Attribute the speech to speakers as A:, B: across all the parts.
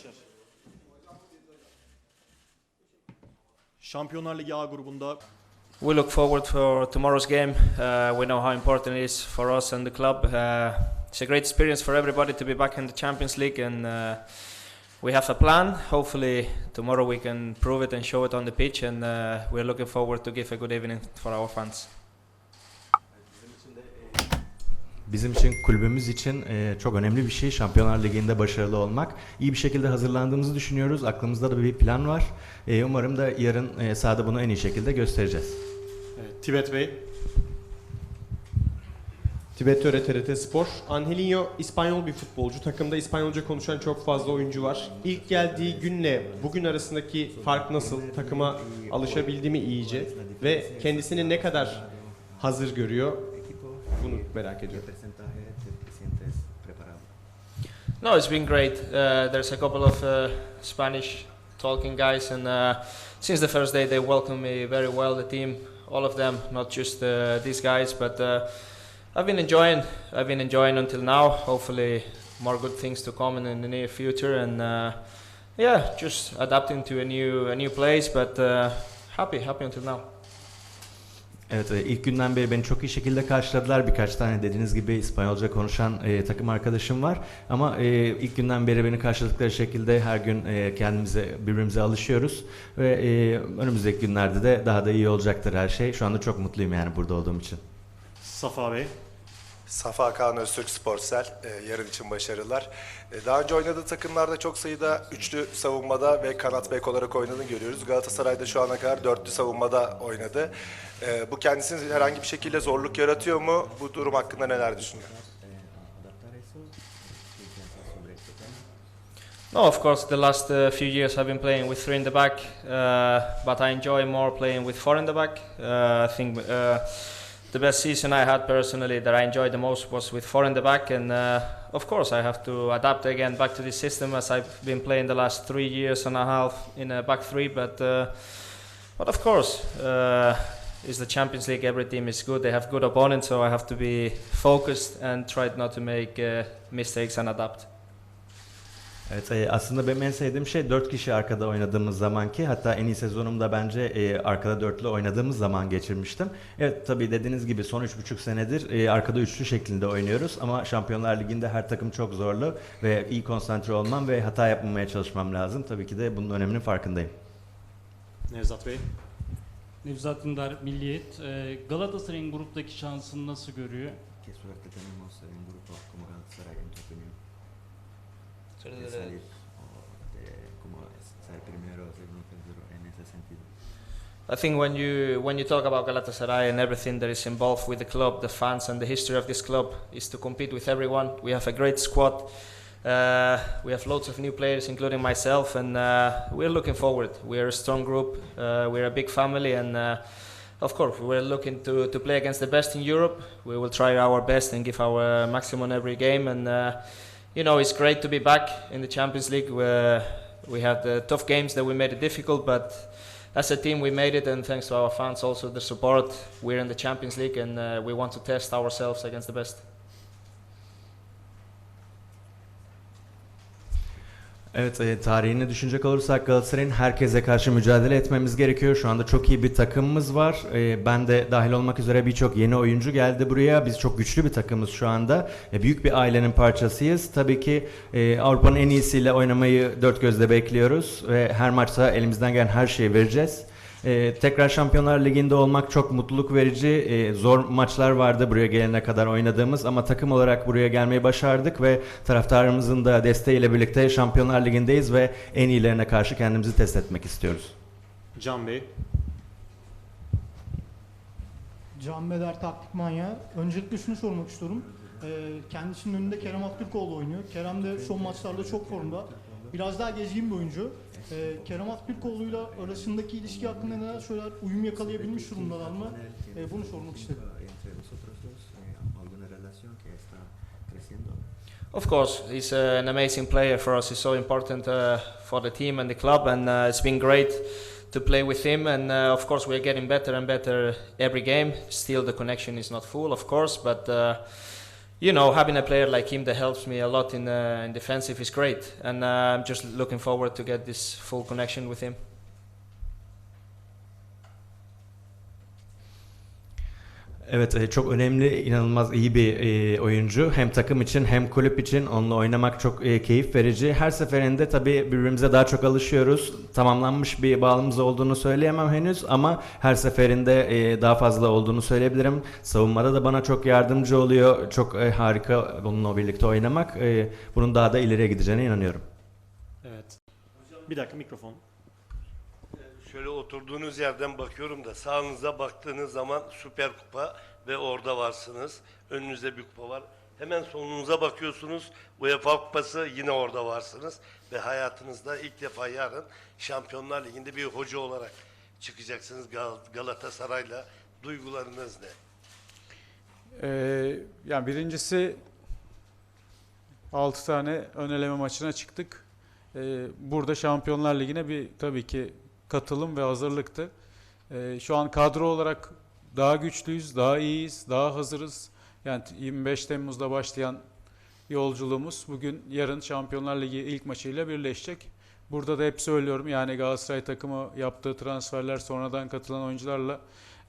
A: arkadaşlar. Şampiyonlar Ligi A grubunda
B: We look forward for tomorrow's game. Uh, we know how important it is for us and the club. Uh, it's a great experience for everybody to be back in the Champions League, and uh, we have a plan. Hopefully, tomorrow we can prove it and show it on the pitch, and uh, we're looking forward to give a good evening for our fans.
C: Bizim için kulübümüz için e, çok önemli bir şey Şampiyonlar Ligi'nde başarılı olmak. İyi bir şekilde hazırlandığımızı düşünüyoruz. Aklımızda da bir plan var. E, umarım da yarın e, sahada bunu en iyi şekilde göstereceğiz.
A: evet, Tibet Bey,
D: Tibet Töre TRT Spor. Angelinho İspanyol bir futbolcu. Takımda İspanyolca konuşan çok fazla oyuncu var. İlk geldiği günle bugün arasındaki fark nasıl? Takıma alışabildi mi iyice? Ve kendisini ne kadar hazır görüyor? Bunu merak ediyorum.
B: No, it's been great. Uh, there's a couple of uh, Spanish talking guys, and uh, since the first day they welcomed me very well. The team, all of them, not just uh, these guys, but uh, I've been enjoying. I've been enjoying until now. Hopefully, more good things to come in, in the near future, and uh, yeah, just adapting to a new a new place. But uh, happy, happy until now.
C: Evet, e, ilk günden beri beni çok iyi şekilde karşıladılar. Birkaç tane dediğiniz gibi İspanyolca konuşan e, takım arkadaşım var. Ama e, ilk günden beri beni karşıladıkları şekilde her gün e, kendimize, birbirimize alışıyoruz. Ve e, önümüzdeki günlerde de daha da iyi olacaktır her şey. Şu anda çok mutluyum yani burada olduğum için.
A: Safa Bey,
E: Safa Kaan Öztürk Sportsel, e, yarın için başarılar. E, daha önce oynadığı takımlarda çok sayıda üçlü savunmada ve kanat bek olarak oynadığını görüyoruz. Galatasaray'da şu ana kadar dörtlü savunmada oynadı. E, bu kendisine herhangi bir şekilde zorluk yaratıyor mu? Bu durum hakkında neler düşünüyor?
B: No, of course, the last uh, few years I've been playing with three in the back, uh, but I enjoy more playing with four in the back. Uh, I think uh, the best season I had personally that I enjoyed the most was with four in the back, and uh, of course I have to adapt again back to this system as I've been playing the last three years and a half in a back three. But uh, but of course, uh, it's the Champions League. Every team is good. They have good opponents, so I have to be focused and try not to make uh, mistakes and adapt.
C: Evet e, aslında benim en sevdiğim şey 4 kişi arkada oynadığımız zamanki hatta en iyi sezonumda bence e, arkada dörtlü oynadığımız zaman geçirmiştim. Evet tabii dediğiniz gibi son 3,5 senedir e, arkada üçlü şeklinde oynuyoruz ama Şampiyonlar Ligi'nde her takım çok zorlu ve iyi konsantre olmam ve hata yapmamaya çalışmam lazım. Tabii ki de bunun öneminin farkındayım.
A: Nevzat Bey,
F: Nevzat Dindar Milliyet. Ee, Galatasaray'ın gruptaki şansını nasıl görüyor?
C: ¿Qué suerte tenemos en un grupo como En tu opinión? como ser primero o segundo tercero en ese sentido.
B: I think when you when you talk about Galatasaray and everything that is involved with the club, the fans and the history of this club is to compete with everyone. We have a great squad. Uh, we have loads of new players, including myself, and uh, we're looking forward. We're a strong group. Uh, we're a big family, and uh, of course, we're looking to, to play against the best in Europe. We will try our best and give our maximum every game. And uh, you know, it's great to be back in the Champions League. Where we had uh, tough games that we made it difficult, but as a team we made it and thanks to our fans also the support we're in the champions league and uh, we want to test ourselves against the best
C: Evet, e, tarihini düşünecek olursak Galatasaray'ın herkese karşı mücadele etmemiz gerekiyor. Şu anda çok iyi bir takımımız var. E, ben de dahil olmak üzere birçok yeni oyuncu geldi buraya. Biz çok güçlü bir takımız şu anda. E, büyük bir ailenin parçasıyız. Tabii ki e, Avrupa'nın en iyisiyle oynamayı dört gözle bekliyoruz. Ve her maçta elimizden gelen her şeyi vereceğiz. Ee, tekrar Şampiyonlar Ligi'nde olmak çok mutluluk verici. Ee, zor maçlar vardı buraya gelene kadar oynadığımız ama takım olarak buraya gelmeyi başardık ve taraftarımızın da desteğiyle birlikte Şampiyonlar Ligi'ndeyiz ve en iyilerine karşı kendimizi test etmek istiyoruz.
A: Can Bey,
G: Can Beder taktik manyağı. Öncelikle şunu sormak istiyorum. Ee, kendisinin önünde Kerem Aktürkoğlu oynuyor. Kerem de son maçlarda çok formda. Biraz daha gezgin bir oyuncu. Ee, Kerem Aktürkoğlu'yla arasındaki ilişki hakkında neler söyler? Uyum yakalayabilmiş durumdalar mı? Ee, bunu sormak istedim.
B: Of course he's an amazing player for us he's so important uh, for the team and the club and uh, it's been great to play with him and uh, of course we're getting better and better every game still the connection is not full of course but uh, you know, having a player like him that helps me a lot in, uh, in defensive is great, and uh, I'm just looking forward to get this full connection with him.
C: Evet e, çok önemli, inanılmaz iyi bir e, oyuncu. Hem takım için hem kulüp için onunla oynamak çok e, keyif verici. Her seferinde tabii birbirimize daha çok alışıyoruz. Tamamlanmış bir bağımız olduğunu söyleyemem henüz ama her seferinde daha fazla olduğunu söyleyebilirim. Savunmada da bana çok yardımcı oluyor. Çok harika onunla birlikte oynamak. Bunun daha da ileriye gideceğine inanıyorum.
A: Evet. Bir dakika mikrofon.
H: Şöyle oturduğunuz yerden bakıyorum da sağınıza baktığınız zaman Süper Kupa ve orada varsınız. Önünüzde bir kupa var. Hemen solunuza bakıyorsunuz. UEFA Kupası yine orada varsınız. Ve hayatınızda ilk defa yarın Şampiyonlar Ligi'nde bir hoca olarak çıkacaksınız Gal- Galatasaray'la. Duygularınız ne?
I: Ee, yani birincisi 6 tane ön eleme maçına çıktık. Ee, burada Şampiyonlar Ligi'ne bir tabii ki katılım ve hazırlıktı. Ee, şu an kadro olarak daha güçlüyüz, daha iyiyiz, daha hazırız. Yani 25 Temmuz'da başlayan yolculuğumuz bugün yarın Şampiyonlar Ligi ilk maçıyla birleşecek. Burada da hep söylüyorum yani Galatasaray takımı yaptığı transferler sonradan katılan oyuncularla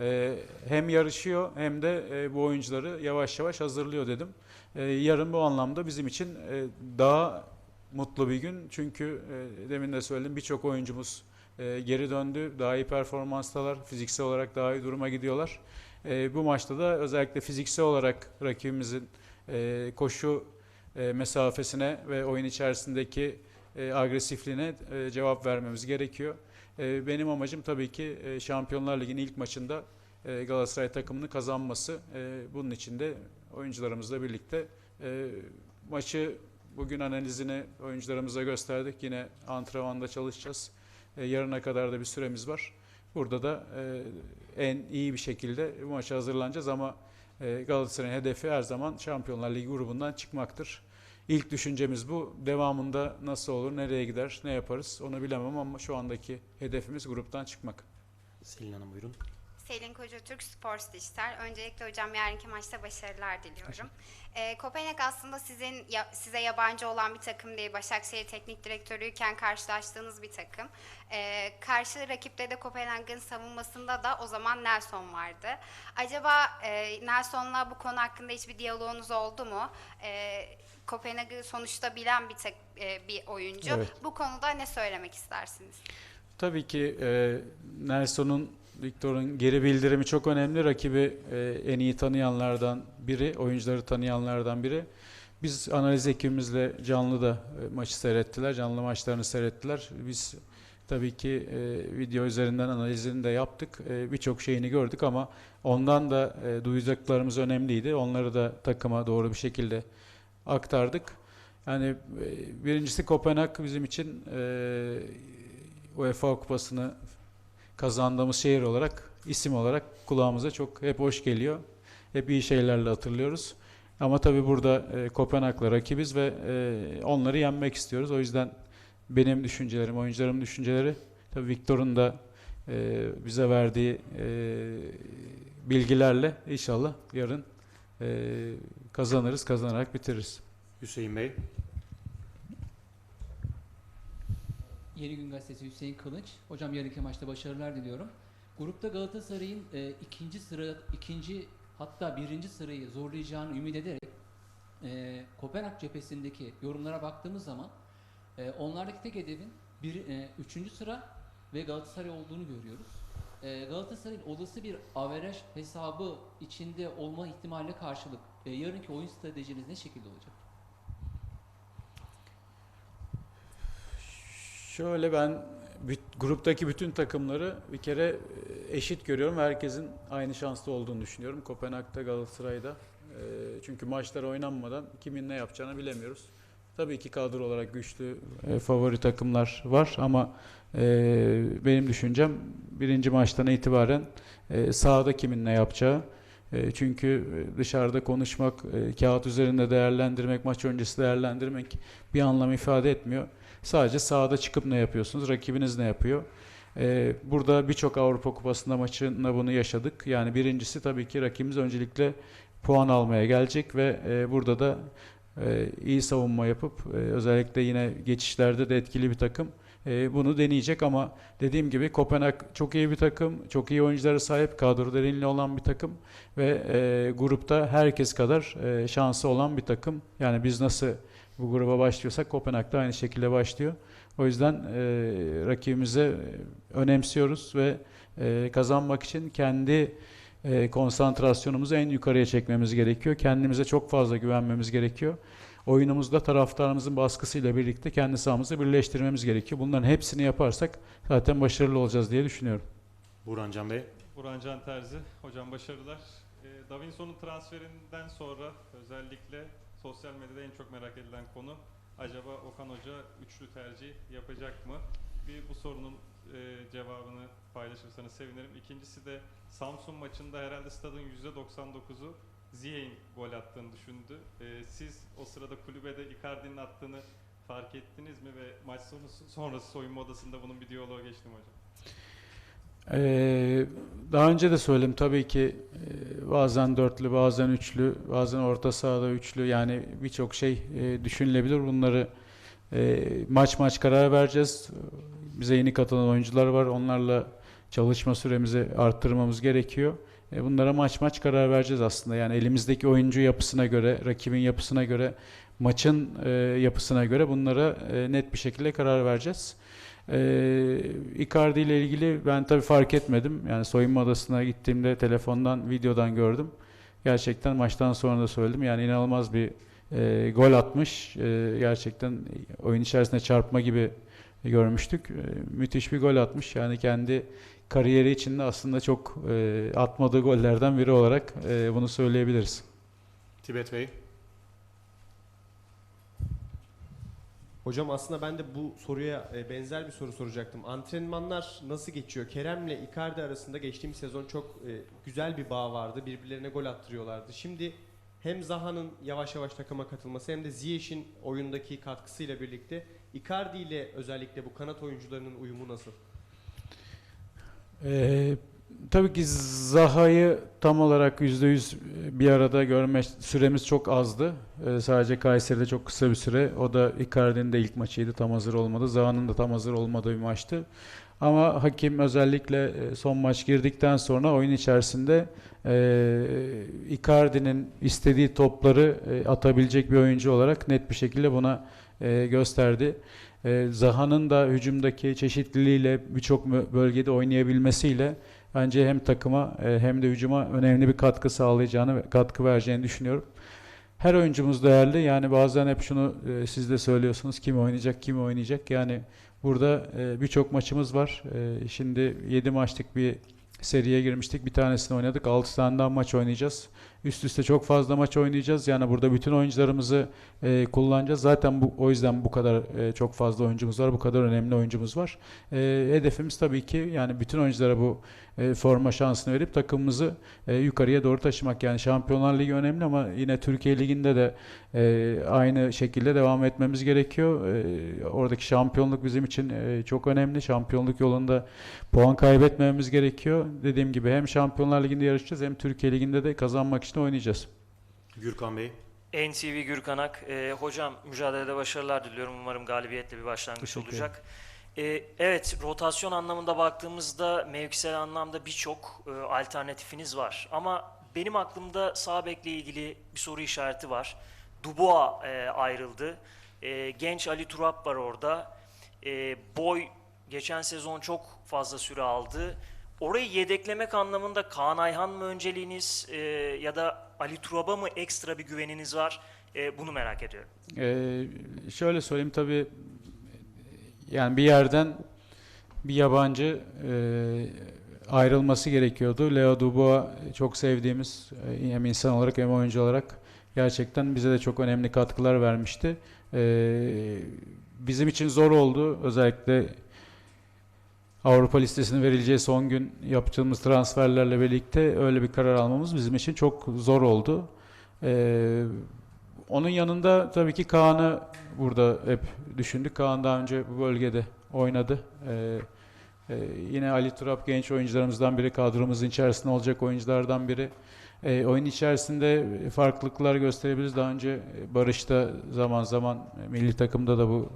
I: e, hem yarışıyor hem de e, bu oyuncuları yavaş yavaş hazırlıyor dedim. E, yarın bu anlamda bizim için e, daha mutlu bir gün. Çünkü e, demin de söyledim birçok oyuncumuz e, geri döndü. Daha iyi performanstalar. Fiziksel olarak daha iyi duruma gidiyorlar. E, bu maçta da özellikle fiziksel olarak rakibimizin e, koşu e, mesafesine ve oyun içerisindeki e, agresifliğine cevap vermemiz gerekiyor. Benim amacım tabii ki Şampiyonlar Ligi'nin ilk maçında Galatasaray takımını kazanması. Bunun için de oyuncularımızla birlikte maçı bugün analizini oyuncularımıza gösterdik. Yine antrenmanda çalışacağız. E, yarına kadar da bir süremiz var. Burada da e, en iyi bir şekilde bu maça hazırlanacağız ama e, Galatasaray'ın hedefi her zaman Şampiyonlar Ligi grubundan çıkmaktır. İlk düşüncemiz bu. Devamında nasıl olur, nereye gider, ne yaparız onu bilemem ama şu andaki hedefimiz gruptan çıkmak.
A: Selin Hanım buyurun.
J: Selin Koca Türk Sports Dijital. Öncelikle hocam yarınki maçta başarılar diliyorum. Ee, Kopenhag aslında sizin ya- size yabancı olan bir takım değil. Başakşehir Teknik Direktörüyken karşılaştığınız bir takım. Ee, karşı rakipte de Kopenhag'ın savunmasında da o zaman Nelson vardı. Acaba e, Nelson'la bu konu hakkında hiçbir diyaloğunuz oldu mu? Ee, Kopenhag'ı sonuçta bilen bir tek, e, bir oyuncu.
I: Evet.
J: Bu konuda ne söylemek istersiniz?
I: Tabii ki e, Nelson'un, Victor'un geri bildirimi çok önemli. Rakibi e, en iyi tanıyanlardan biri, oyuncuları tanıyanlardan biri. Biz analiz ekibimizle canlı da e, maçı seyrettiler, canlı maçlarını seyrettiler. Biz tabii ki e, video üzerinden analizini de yaptık. E, Birçok şeyini gördük ama ondan da e, duyacaklarımız önemliydi. Onları da takıma doğru bir şekilde aktardık. Yani e, birincisi Kopenhag bizim için e, UEFA Kupası'nı kazandığımız şehir olarak, isim olarak kulağımıza çok hep hoş geliyor. Hep iyi şeylerle hatırlıyoruz. Ama tabii burada e, Kopenhag'la rakibiz ve e, onları yenmek istiyoruz. O yüzden benim düşüncelerim, oyuncularımın düşünceleri, tabii Victor'un da e, bize verdiği e, bilgilerle inşallah yarın e, kazanırız, kazanarak bitiririz.
A: Hüseyin Bey.
K: Yeni Gün Gazetesi Hüseyin Kılıç. Hocam yarınki maçta başarılar diliyorum. Grupta Galatasaray'ın e, ikinci sıra, ikinci hatta birinci sırayı zorlayacağını ümit ederek e, Kopenhag cephesindeki yorumlara baktığımız zaman e, onlardaki tek hedefin bir, e, üçüncü sıra ve Galatasaray olduğunu görüyoruz. E, Galatasaray'ın olası bir averaj hesabı içinde olma ihtimaline karşılık e, yarınki oyun stratejiniz ne şekilde olacak?
I: Şöyle ben gruptaki bütün takımları bir kere e, eşit görüyorum. ve Herkesin aynı şanslı olduğunu düşünüyorum. Kopenhag'da, Galatasaray'da. E, Çünkü maçlar oynanmadan kimin ne yapacağını bilemiyoruz. Tabii ki kadro olarak güçlü e, favori takımlar var ama benim düşüncem birinci maçtan itibaren sahada kimin ne yapacağı. E, Çünkü e, dışarıda konuşmak, e, kağıt üzerinde değerlendirmek, maç öncesi değerlendirmek bir anlam ifade etmiyor. Sadece sahada çıkıp ne yapıyorsunuz, rakibiniz ne yapıyor? Ee, burada birçok Avrupa Kupası'nda maçında bunu yaşadık. Yani birincisi tabii ki rakibimiz öncelikle puan almaya gelecek ve e, burada da iyi savunma yapıp özellikle yine geçişlerde de etkili bir takım e, bunu deneyecek ama dediğim gibi Kopenhag çok iyi bir takım, çok iyi oyunculara sahip, kadro derinliği olan bir takım ve e, grupta herkes kadar e, şansı olan bir takım. Yani biz nasıl bu gruba başlıyorsak Kopenhag da aynı şekilde başlıyor. O yüzden e, rakibimize önemsiyoruz ve e, kazanmak için kendi e, konsantrasyonumuzu en yukarıya çekmemiz gerekiyor. Kendimize çok fazla güvenmemiz gerekiyor. Oyunumuzda taraftarımızın baskısıyla birlikte kendi sahamızı birleştirmemiz gerekiyor. Bunların hepsini yaparsak zaten başarılı olacağız diye düşünüyorum.
A: Burhan Can Bey.
L: Burhan Can Terzi, hocam başarılar. E, Davinson'un transferinden sonra özellikle sosyal medyada en çok merak edilen konu acaba Okan Hoca üçlü tercih yapacak mı? Bir bu sorunun e, cevabını paylaşırsanız sevinirim. İkincisi de Samsun maçında herhalde stadın %99'u Ziyech'in gol attığını düşündü. E, siz o sırada kulübede Icardi'nin attığını fark ettiniz mi ve maç sonu, sonrası soyunma odasında bunun bir diyaloğu geçti mi hocam?
I: Ee, daha önce de söyledim tabii ki e, bazen dörtlü, bazen üçlü, bazen orta sahada üçlü yani birçok şey e, düşünülebilir. Bunları e, maç maç karar vereceğiz. Bize yeni katılan oyuncular var. Onlarla çalışma süremizi arttırmamız gerekiyor. E, bunlara maç maç karar vereceğiz aslında. Yani elimizdeki oyuncu yapısına göre, rakibin yapısına göre, maçın e, yapısına göre bunlara e, net bir şekilde karar vereceğiz. Ee, Icardi ile ilgili ben tabii fark etmedim. Yani soyunma odasına gittiğimde telefondan, videodan gördüm. Gerçekten maçtan sonra da söyledim. Yani inanılmaz bir e, gol atmış. E, gerçekten oyun içerisinde çarpma gibi görmüştük. E, müthiş bir gol atmış. Yani kendi kariyeri içinde aslında çok e, atmadığı gollerden biri olarak e, bunu söyleyebiliriz.
A: Tibet Bey.
D: Hocam aslında ben de bu soruya e, benzer bir soru soracaktım. Antrenmanlar nasıl geçiyor? Kerem'le Icardi arasında geçtiğimiz sezon çok e, güzel bir bağ vardı. Birbirlerine gol attırıyorlardı. Şimdi hem Zaha'nın yavaş yavaş takıma katılması hem de Ziyech'in oyundaki katkısıyla birlikte Icardi ile özellikle bu kanat oyuncularının uyumu nasıl?
I: Ee, tabii ki Zaha'yı tam olarak %100 bir arada görme süremiz çok azdı. Ee, sadece Kayseri'de çok kısa bir süre. O da Icardi'nin de ilk maçıydı. Tam hazır olmadı. Zaha'nın da tam hazır olmadığı bir maçtı. Ama hakim özellikle e, son maç girdikten sonra oyun içerisinde e, Icardi'nin istediği topları e, atabilecek bir oyuncu olarak net bir şekilde buna e, gösterdi. E, Zaha'nın da hücumdaki çeşitliliğiyle birçok bölgede oynayabilmesiyle bence hem takıma e, hem de hücuma önemli bir katkı sağlayacağını katkı vereceğini düşünüyorum. Her oyuncumuz değerli. Yani bazen hep şunu e, siz de söylüyorsunuz. Kim oynayacak, kim oynayacak. Yani burada e, birçok maçımız var. E, şimdi 7 maçlık bir seriye girmiştik. Bir tanesini oynadık. 6 tane daha maç oynayacağız. Üst üste çok fazla maç oynayacağız. Yani burada bütün oyuncularımızı e, kullanacağız. Zaten bu o yüzden bu kadar e, çok fazla oyuncumuz var. Bu kadar önemli oyuncumuz var. E, hedefimiz tabii ki yani bütün oyunculara bu e, forma şansını verip takımımızı e, yukarıya doğru taşımak. Yani Şampiyonlar Ligi önemli ama yine Türkiye Ligi'nde de e, aynı şekilde devam etmemiz gerekiyor. E, oradaki şampiyonluk bizim için e, çok önemli. Şampiyonluk yolunda puan kaybetmememiz gerekiyor. Dediğim gibi hem Şampiyonlar Ligi'nde yarışacağız hem Türkiye Ligi'nde de kazanmak için oynayacağız.
A: Gürkan Bey.
M: NTV Gürkanak. Ee, hocam mücadelede başarılar diliyorum. Umarım galibiyetle bir başlangıç
I: Teşekkür
M: olacak. Ee, evet rotasyon anlamında baktığımızda mevkisel anlamda birçok e, alternatifiniz var. Ama benim aklımda sağ bekle ilgili bir soru işareti var. Dubois e, ayrıldı. E, genç Ali Turap var orada. E, boy geçen sezon çok fazla süre aldı. Orayı yedeklemek anlamında Kaan Ayhan mı önceliğiniz e, ya da Ali Turab'a mı ekstra bir güveniniz var? E, bunu merak ediyorum.
I: Ee, şöyle söyleyeyim tabii yani bir yerden bir yabancı e, ayrılması gerekiyordu. Leo Dubois çok sevdiğimiz e, hem insan olarak hem oyuncu olarak gerçekten bize de çok önemli katkılar vermişti. E, bizim için zor oldu. Özellikle Avrupa listesinin verileceği son gün yaptığımız transferlerle birlikte öyle bir karar almamız bizim için çok zor oldu. Ee, onun yanında tabii ki Kaan'ı burada hep düşündük. Kaan daha önce bu bölgede oynadı. Ee, e, yine Ali Turap genç oyuncularımızdan biri, kadromuzun içerisinde olacak oyunculardan biri. E, oyun içerisinde farklılıklar gösterebiliriz. Daha önce Barış da zaman zaman milli takımda da bu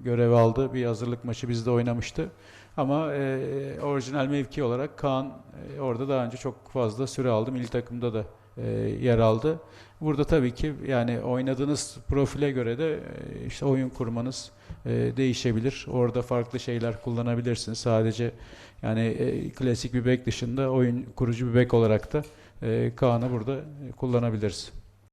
I: görev aldı. Bir hazırlık maçı bizde oynamıştı. Ama e, orijinal mevki olarak Kaan e, orada daha önce çok fazla süre aldı. Milli takımda da e, yer aldı. Burada tabii ki yani oynadığınız profile göre de e, işte oyun kurmanız e, değişebilir. Orada farklı şeyler kullanabilirsiniz. Sadece yani e, klasik bir bek dışında oyun kurucu bir bek olarak da e, Kaan'ı burada e, kullanabiliriz.